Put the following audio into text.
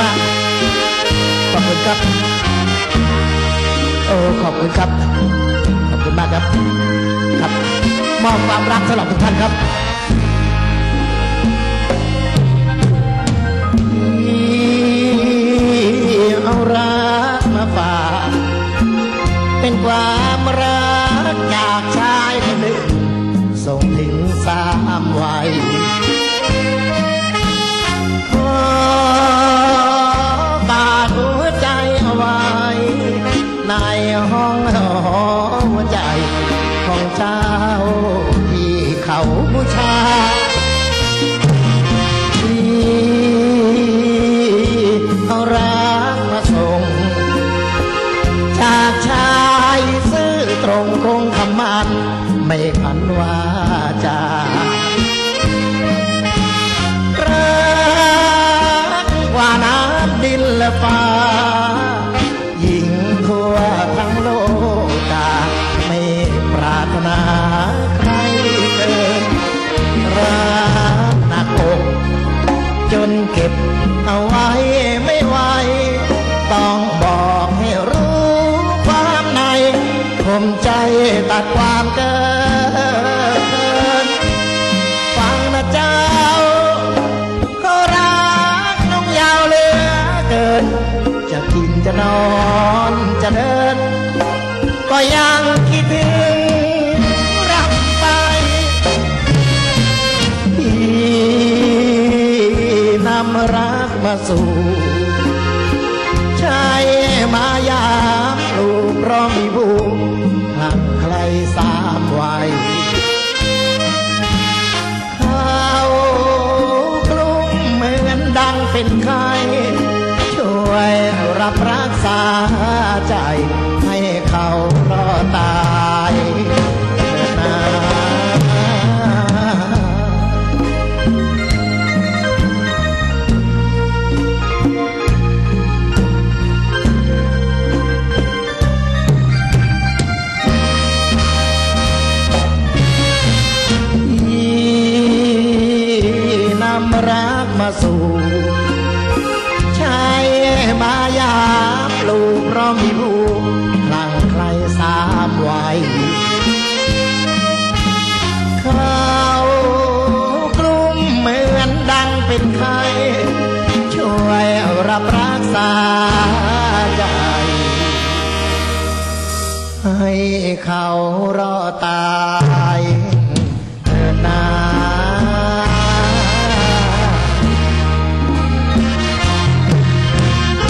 มาก ขอบคุณครับ โอ้ ขอบคุณครับ ขอบคุณมากครับ ครับ มอบความรักสำหรับทุกท่านครับเอารักมาฝากเป็นความรักจากชายคนหนึ่งส่งถึงสามวัย เจ้าที่เขาบูชาที่เอารักมาส่ง จากชายซื่อตรงคงคำมัน ไม่ขันวาจารักกว่าน้ำดินและฟ้า เก็บเอาไว้ไม่ไหวต้องบอกให้รู้ความในผมใจตัดความเกิน ฟังนะเจ้าก็รักน้องยาวเหลือเกิน จะกินจะนอนจะเดิน ก็ยังคิดถึงำรักมาสู่ชายมายาลูกเพราะมีบุญหางใครสามวัยเขากลุ้มเหมือนดังเป็นไข้ช่วยรับรักษาใจ ที่นำรักมาสู่ชายมายามลูกเพราะมีผู้พลังใครสามวัยเขากลุ้มเหมือนดังเป็นไข้ช่วยรับรักษาใจ ให้เขารอตาย